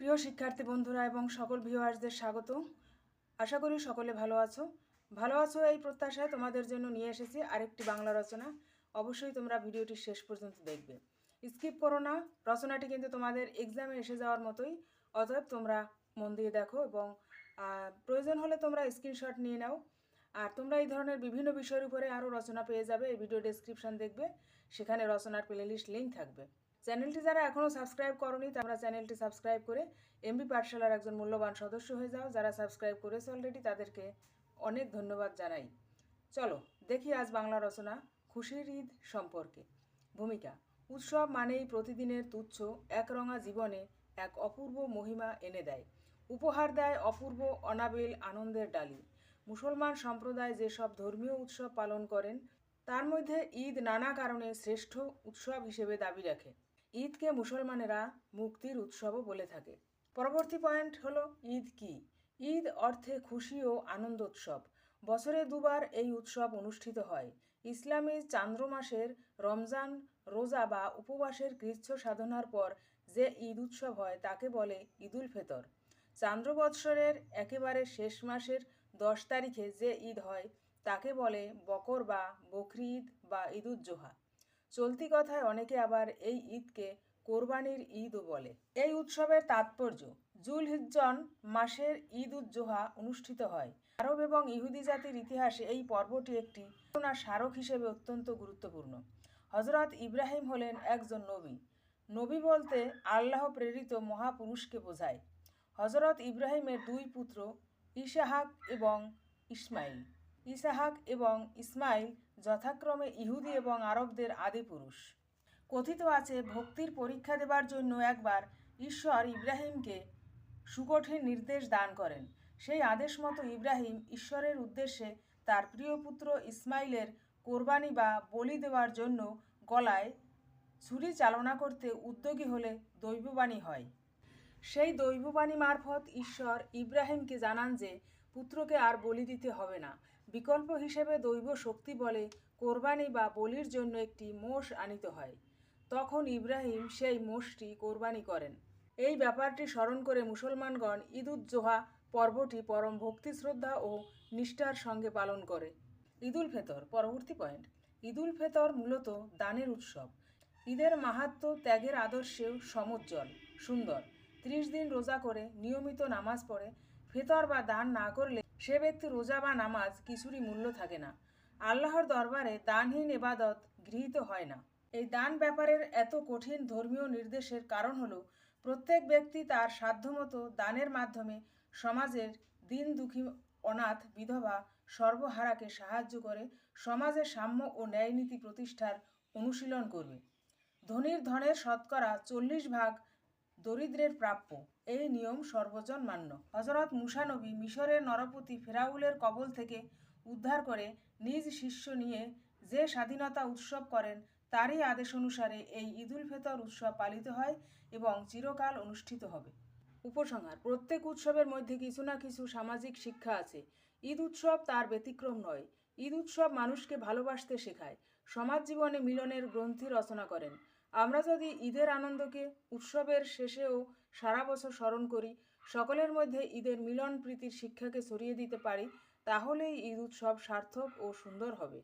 প্রিয় শিক্ষার্থী বন্ধুরা এবং সকল ভিউয়ার্সদের স্বাগত। আশা করি সকলে ভালো আছো। ভালো আছো এই প্রত্যাশায় তোমাদের জন্য নিয়ে এসেছি আরেকটি বাংলা রচনা। অবশ্যই তোমরা ভিডিওটি শেষ পর্যন্ত দেখবে। স্কিপ করো না, রচনাটি কিন্তু তোমাদের এক্সামে এসে যাওয়ার মতোই। অতএব তোমরা মন দিয়ে দেখো এবং প্রয়োজন হলে তোমরা স্ক্রিনশট নিয়ে নাও। আর তোমরা এই ধরনের বিভিন্ন বিষয়ের উপরে আরও রচনা পেয়ে যাবে, এই ভিডিও ডেসক্রিপশন দেখবে। সেখানে রচনার প্লেলিস্ট লিঙ্ক থাকবে। চ্যানেলটি যারা এখনও সাবস্ক্রাইব করনি তারা চ্যানেলটি সাবস্ক্রাইব করে এমবি পাঠশালার একজন মূল্যবান সদস্য হয়ে যাও, যারা সাবস্ক্রাইব করেছে অলরেডি তাদেরকে অনেক ধন্যবাদ জানাই। চলো, দেখি আজ বাংলা রচনা, খুশির ঈদ সম্পর্কে। ভূমিকা, উৎসব মানেই প্রতিদিনের তুচ্ছ, একরঙা জীবনে এক অপূর্ব মহিমা এনে দেয়। উপহার দেয় অপূর্ব, অনাবিল আনন্দের ডালি। মুসলমান সম্প্রদায় যেসব ধর্মীয় উৎসব পালন করেন, তার মধ্যে ঈদ নানা কারণে শ্রেষ্ঠ উৎসব হিসেবে দাবি রাখে। ঈদকে মুসলমানেরা মুক্তির উৎসবও বলে থাকে। পরবর্তী পয়েন্ট হলো ঈদ কি? ঈদ অর্থে খুশি ও আনন্দ উৎসব। বছরে দুবার এই উৎসব অনুষ্ঠিত হয়। ইসলামী চান্দ্র মাসের রমজান, রোজা বা উপবাসের কৃচ্ছ সাধনার পর যে ঈদ উৎসব হয় তাকে বলে ঈদুল ফেতর। চান্দ্র বৎসরের একেবারে শেষ মাসের দশ তারিখে যে ঈদ হয় তাকে বলে বকর বা বকরি ঈদ বা ঈদুজ্জোহা চলতি কথায় অনেকে আবার এই ঈদকে কোরবানির ঈদও বলে। এই উৎসবের তাৎপর্য জুল হিজ্জন মাসের ঈদ উজ্জোহা অনুষ্ঠিত হয়। আরব এবং ইহুদি জাতির ইতিহাসে এই পর্বটি একটি স্মারক হিসেবে অত্যন্ত গুরুত্বপূর্ণ। হজরত ইব্রাহিম হলেন একজন নবী। নবী বলতে আল্লাহ প্রেরিত মহাপুরুষকে বোঝায়। হজরত ইব্রাহিমের দুই পুত্র ইসাহাক এবং ইসমাইল। ইসাহাক এবং ইসমাইল যথাক্রমে ইহুদি এবং আরবদের আদিপুরুষ কথিত আছে, ভক্তির পরীক্ষা দেবার জন্য একবার ঈশ্বর ইব্রাহিমকে সুকঠিন নির্দেশ দান করেন। সেই আদেশ মতো ইব্রাহিম ঈশ্বরের উদ্দেশ্যে তার প্রিয় পুত্র ইসমাইলের কোরবানি বা বলি দেওয়ার জন্য গলায় ছুরি চালনা করতে উদ্যোগী হলে দৈববাণী হয়। সেই দৈববাণী মারফত ঈশ্বর ইব্রাহিমকে জানান যে, পুত্রকে আর বলি দিতে হবে না। বিকল্প হিসেবে দৈব শক্তি বলে কোরবানি বা বলির জন্য একটি মোষ আনিত হয়। তখন ইব্রাহিম সেই মোষটি কোরবানি করেন। এই ব্যাপারটি স্মরণ করে মুসলমানগণ ঈদুজ্জোহা পর্বটি পরম ভক্তি শ্রদ্ধা ও নিষ্ঠার সঙ্গে পালন করে। ঈদুল ফেতর, পরবর্তী পয়েন্ট। ঈদুল ফেতর মূলত দানের উৎসব। ঈদের মাহাত্ম ত্যাগের আদর্শেও সমুজ্জ্বল, সুন্দর। ত্রিশ দিন রোজা করে নিয়মিত নামাজ পড়ে ফেতর বা দান না করলে সে ব্যক্তি রোজা বা নামাজ কিছুরই মূল্য থাকে না। আল্লাহর দরবারে দানহীন এবাদত গৃহীত হয় না। এই দান ব্যাপারের এত কঠিন ধর্মীয় নির্দেশের কারণ হলো, প্রত্যেক ব্যক্তি তার সাধ্যমতো দানের মাধ্যমে সমাজের দিন দুঃখী অনাথ বিধবা সর্বহারাকে সাহায্য করে সমাজে সাম্য ও ন্যায়নীতি প্রতিষ্ঠার অনুশীলন করবে। ধনীর ধনের শতকরা চল্লিশ ভাগ দরিদ্রের প্রাপ্য। এই নিয়ম সর্বজন মান্য হজরত মুসানবী মিশরের নরপতি ফেরাউলের কবল থেকে উদ্ধার করে নিজ শিষ্য নিয়ে যে স্বাধীনতা উৎসব করেন, তারই আদেশ অনুসারে এই ঈদুল ফেতর উৎসব পালিত হয় এবং চিরকাল অনুষ্ঠিত হবে। উপসংহার, প্রত্যেক উৎসবের মধ্যে কিছু না কিছু সামাজিক শিক্ষা আছে। ঈদ উৎসব তার ব্যতিক্রম নয়। ঈদ উৎসব মানুষকে ভালোবাসতে শেখায়। সমাজ জীবনে মিলনের গ্রন্থি রচনা করেন। আমরা যদি ঈদের আনন্দকে উৎসবের শেষেও সারা বছর স্মরণ করি, সকলের মধ্যে ঈদের মিলন প্রীতির শিক্ষাকে ছড়িয়ে দিতে পারি, তাহলেই ঈদ উৎসব সার্থক ও সুন্দর হবে।